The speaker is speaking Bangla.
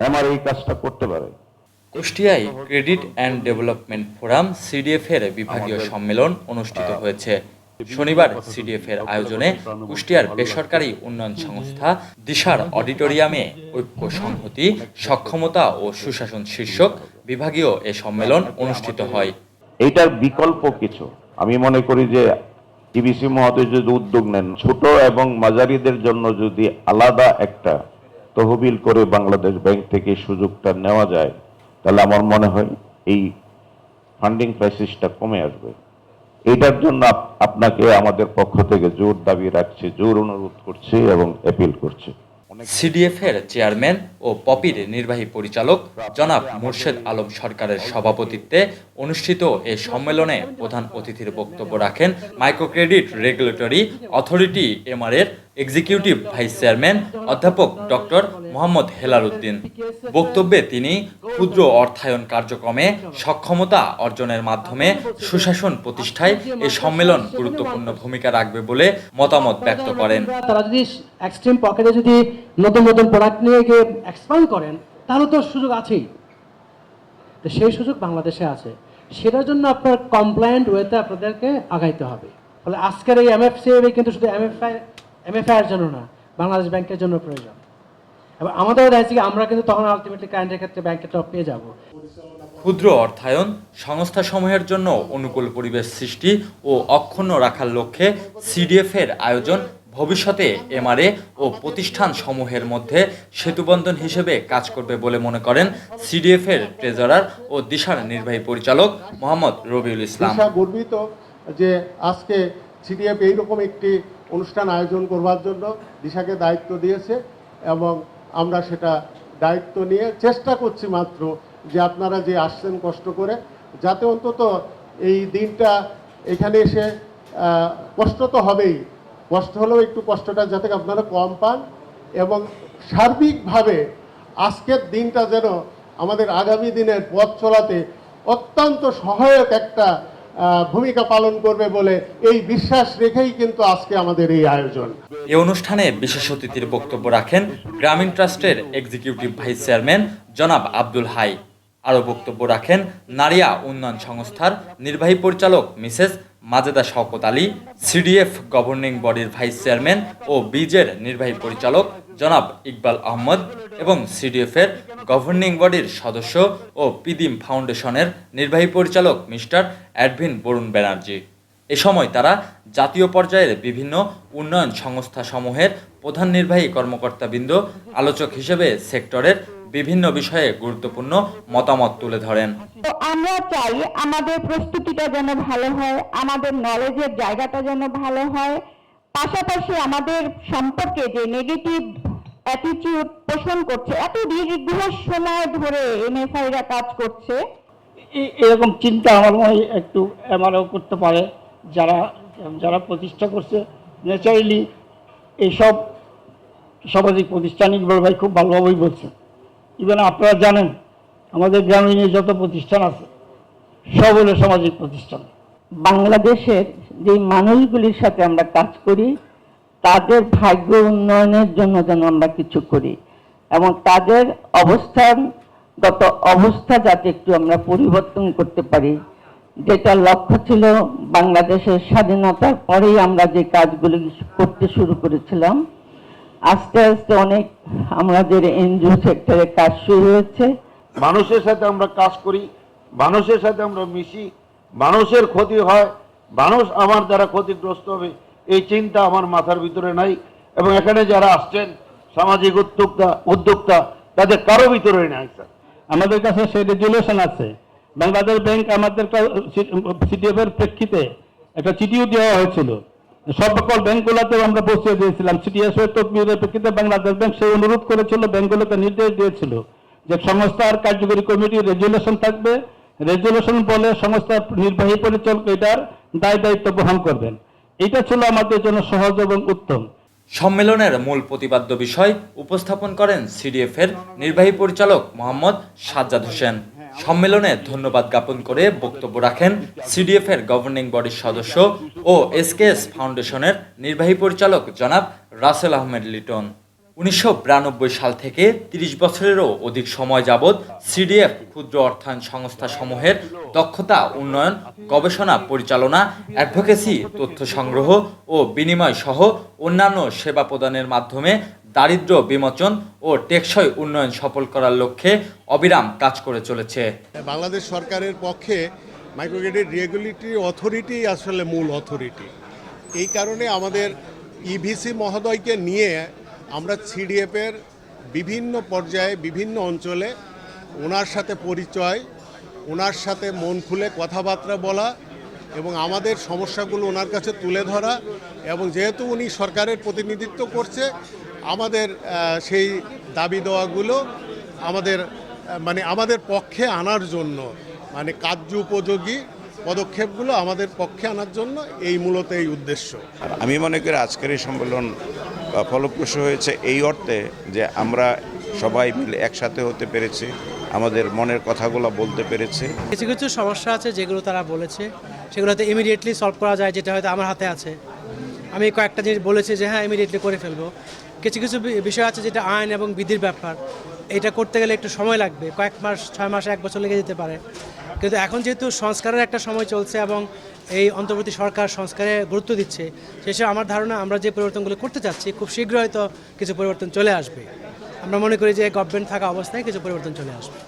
আমার এই কাজটা করতে পারে। কুষ্টিয়ায় credit and development forum CDF এর বিভাগীয় সম্মেলন অনুষ্ঠিত হয়েছে। শনিবার সিডিএফ এর আয়োজনে কুষ্টিয়ার বেসরকারি উন্নয়ন সংস্থা দিশার অডিটোরিয়ামে ঐক্য সংহতি সক্ষমতা ও সুশাসন শীর্ষক বিভাগীয় এ সম্মেলন অনুষ্ঠিত হয়। এটার বিকল্প কিছু। আমি মনে করি যে টিবিসি মহোদয় যদি উদ্যোগ নেন ছোট এবং মাঝারিদের জন্য যদি আলাদা একটা তহবিল করে বাংলাদেশ ব্যাংক থেকে সুযোগটা নেওয়া যায়, তাহলে আমার মনে হয় এই ফান্ডিং ক্রাইসিসটা কমে আসবে। এইটার জন্য আপনাকে আমাদের পক্ষ থেকে জোর দাবি রাখছে, জোর অনুরোধ করছে এবং অ্যাপিল করছে। সিডিএফ এর চেয়ারম্যান ও পপির নির্বাহী পরিচালক জনাব মুর্শেদ আলম সরকারের সভাপতিত্বে অনুষ্ঠিত এ সম্মেলনে প্রধান অতিথির বক্তব্য রাখেন মাইক্রোক্রেডিট রেগুলেটরি অথরিটি এমআর এর এক্সিকিউটিভ ভাইস চেয়ারম্যান অধ্যাপক ডক্টর মোহাম্মদ হেলাল উদ্দিন বক্তব্যে তিনি ক্ষুদ্র অর্থায়ন কার্যক্রমে সক্ষমতা অর্জনের মাধ্যমে সুশাসন প্রতিষ্ঠায় এই সম্মেলন গুরুত্বপূর্ণ ভূমিকা রাখবে বলে মতামত ব্যক্ত করেন। তারা যদি এক্সট্রিম পকেটে যদি নতুন নতুন প্রোডাক্ট নিয়ে গিয়ে এক্সপান্ড করেন, তাহলে তো সুযোগ আছেই। তো সেই সুযোগ বাংলাদেশে আছে। সেটার জন্য আপনার কমপ্লায়েন্ট ওয়েতে আপনাদেরকে আগাইতে হবে। ফলে আজকের এই এমএফসিএবি কিন্তু শুধু এমএফআই এমএফআই এর জন্য না বাংলাদেশ ব্যাংকের জন্য প্রয়োজন। এবং আমাদের দেখা যাচ্ছে কি আমরা কিন্তু তখন আলটিমেটলি ক্লায়েন্টের ক্ষেত্রে ব্যাংকের টপ পেয়ে যাব। ক্ষুদ্র অর্থায়ন সংস্থাসমূহের জন্য অনুকূল পরিবেশ সৃষ্টি ও অক্ষুণ্ণ রাখার লক্ষ্যে সিডিএফ এর আয়োজন ভবিষ্যতে এমআরএ ও প্রতিষ্ঠান সমূহের মধ্যে সেতুবন্ধন হিসেবে কাজ করবে বলে মনে করেন সিডিএফ এর ট্রেজারার ও দিশার নির্বাহী পরিচালক মোহাম্মদ রবিউল ইসলাম। গর্বিত যে আজকে সিডিএফ এইরকম একটি অনুষ্ঠান আয়োজন করবার জন্য দিশাকে দায়িত্ব দিয়েছে এবং আমরা সেটা দায়িত্ব নিয়ে চেষ্টা করছি মাত্র যে আপনারা যে আসছেন কষ্ট করে, যাতে অন্তত এই দিনটা এখানে এসে কষ্ট তো হবেই। কষ্ট হলেও একটু কষ্টটা যাতে আপনারা কম পান এবং সার্বিকভাবে আজকের দিনটা যেন আমাদের আগামী দিনের পথ চলাতে অত্যন্ত সহায়ক একটা ভূমিকা পালন করবে বলে এই বিশ্বাস রেখেই কিন্তু আজকে আমাদের এই আয়োজন। এ অনুষ্ঠানে বিশেষ অতিথির বক্তব্য রাখেন গ্রামীণ ট্রাস্টের এক্সিকিউটিভ ভাইস চেয়ারম্যান জনাব আব্দুল হাই। আরও বক্তব্য রাখেন নারিয়া উন্নয়ন সংস্থার নির্বাহী পরিচালক Mrs Majeda Shawkat Ali, CDF governing বডির ভাইস চেয়ারম্যান ও বিজের নির্বাহী পরিচালক জনাব ইকবাল আহমদ এবং সিডিএফ এর গভর্নিং বডির সদস্য ও পিদিম ফাউন্ডেশনের নির্বাহী পরিচালক মিস্টার অ্যাডভিন বরুণ ব্যানার্জি। এ সময় তারা জাতীয় পর্যায়ের বিভিন্ন উন্নয়ন সংস্থা সমূহের প্রধান নির্বাহী কর্মকর্তাবৃন্দ, আলোচক হিসেবে সেক্টরের বিভিন্ন বিষয়ে গুরুত্বপূর্ণ মতামত তুলে ধরেন। আমরা চাই আমাদের প্রস্তুতিটা যেন ভালো হয়, আমাদের নলেজের জায়গাটা যেন ভালো হয়। পাশাপাশি আমাদের সম্পর্কে যে নেগেটিভ অ্যাটিটিউড পোষণ করছে। এত দীর্ঘ সময় ধরে এমএফআইরা কাজ করছে। এরকম চিন্তা আমার মনে হয় একটু এমআরও করতে পারে। যারা যারা প্রতিষ্ঠা করছে ন্যাচারালি এইসব সামাজিক প্রতিষ্ঠান ইকবাল ভাই খুব ভালোভাবেই বলছে। ইভেন আপনারা জানেন আমাদের গ্রামীণে যত প্রতিষ্ঠান আছে সব হলো সামাজিক প্রতিষ্ঠান। বাংলাদেশের যে মানুষগুলির সাথে আমরা কাজ করি তাদের ভাগ্য উন্নয়নের জন্য যেন আমরা কিছু করি এবং তাদের অবস্থানগত অবস্থা যাতে একটু আমরা পরিবর্তন করতে পারি। যেটা লক্ষ্য ছিল বাংলাদেশের স্বাধীনতার পরেই আমরা যে কাজগুলি করতে শুরু করেছিলাম। আস্তে আস্তে অনেক আমাদের এনজিও সেক্টরে কাজ শুরু হয়েছে। মানুষের সাথে আমরা কাজ করি, মানুষের সাথে আমরা মিশি, মানুষের ক্ষতি হয়, মানুষ আমার দ্বারা ক্ষতিগ্রস্ত হবে। এই চিন্তা আমার মাথার ভিতরে নাই। এবং এখানে যারা আসছেন, সামাজিক উদ্যোক্তা উদ্যোক্তা, তাদের কারও ভিতরে নাই, স্যার। আমাদের কাছে সেই রেজুলেশন আছে। বাংলাদেশ ব্যাংক আমাদের সিটিএফ এর প্রেক্ষিতে একটা চিঠিও দেওয়া হয়েছিল। সব সকল ব্যাংকগুলোতেও আমরা বসিয়ে দিয়েছিলাম। সিটিএস এর তদবিরের প্রেক্ষিতে বাংলাদেশ ব্যাংক সেই অনুরোধ করেছিল, ব্যাংকগুলোকে নির্দেশ দিয়েছিল যে সংস্থার কার্যকরী কমিটি রেজুলেশন থাকবে। রেজুলেশন বলে সংস্থার নির্বাহী পরিচালক এটার দায় দায়িত্ব বহন করবেন। এটা ছিল আমাদের জন্য সহজ এবং উত্তম। সম্মেলনের মূল প্রতিপাদ্য বিষয় উপস্থাপন করেন সিডিএফ এর নির্বাহী পরিচালক মোহাম্মদ সাজ্জাদ হোসেন। সম্মেলনে ধন্যবাদ জ্ঞাপন করে বক্তব্য রাখেন সিডিএফ এর গভর্নিং বডির সদস্য ও এসকেএস ফাউন্ডেশনের নির্বাহী পরিচালক জনাব রাসেল আহমেদ লিটন। উনিশশো বিরানব্বই সাল থেকে ৩০ বছরেরও অধিক সময় যাবৎ সিডিএফ ক্ষুদ্র অর্থায়ন সংস্থা সমূহের দক্ষতা, উন্নয়ন, গবেষণা, পরিচালনা, অ্যাডভোকেসি, তথ্য সংগ্রহ ও বিনিময় সহ অন্যান্য সেবা প্রদানের মাধ্যমে দারিদ্র্য বিমোচন ও টেকসই উন্নয়ন সফল করার লক্ষ্যে অবিরাম কাজ করে চলেছে। বাংলাদেশ সরকারের পক্ষে মাইক্রোক্রেডিট রেগুলেটরি অথরিটি আসলে মূল অথরিটি। এই কারণে আমাদের ইভিসি মহোদয়কে নিয়ে আমরা সিডিএফের বিভিন্ন পর্যায়ে, বিভিন্ন অঞ্চলে ওনার সাথে পরিচয়, ওনার সাথে মন খুলে কথাবার্তা বলা এবং আমাদের সমস্যাগুলো ওনার কাছে তুলে ধরা এবং যেহেতু উনি সরকারের প্রতিনিধিত্ব করছে, আমাদের সেই দাবি দেওয়াগুলো আমাদের মানে আমাদের পক্ষে আনার জন্য মানে কার্য উপযোগী পদক্ষেপগুলো আমাদের পক্ষে আনার জন্য এই মূলত এই উদ্দেশ্য। আমি মনে করি আজকের এই সম্মেলন ফলপ্রসূ হয়েছে এই অর্থে যে আমরা সবাই মিলে একসাথে হতে পেরেছি, আমাদের মনের কথাগুলো বলতে পেরেছি। কিছু কিছু সমস্যা আছে যেগুলো তারা বলেছে, সেগুলোতে ইমিডিয়েটলি সলভ করা যায়, যেটা হয়তো আমার হাতে আছে। আমি কয়েকটা জিনিস বলেছি যে হ্যাঁ ইমিডিয়েটলি করে ফেলব। কিছু কিছু বিষয় আছে যেটা আইন এবং বিধির ব্যাপার। এটা করতে গেলে একটু সময় লাগবে, কয়েক মাস, ছয় মাস, এক বছর লেগে যেতে পারে। কিন্তু এখন যেহেতু সংস্কারের একটা সময় চলছে এবং এই অন্তর্বর্তী সরকার সংস্কারে গুরুত্ব দিচ্ছে সেসব আমার ধারণা আমরা যে পরিবর্তনগুলো করতে চাচ্ছি, খুব শীঘ্রই হয়তো কিছু পরিবর্তন চলে আসবে। আমরা মনে করি যে গভর্নমেন্ট থাকা অবস্থায় কিছু পরিবর্তন চলে আসবে।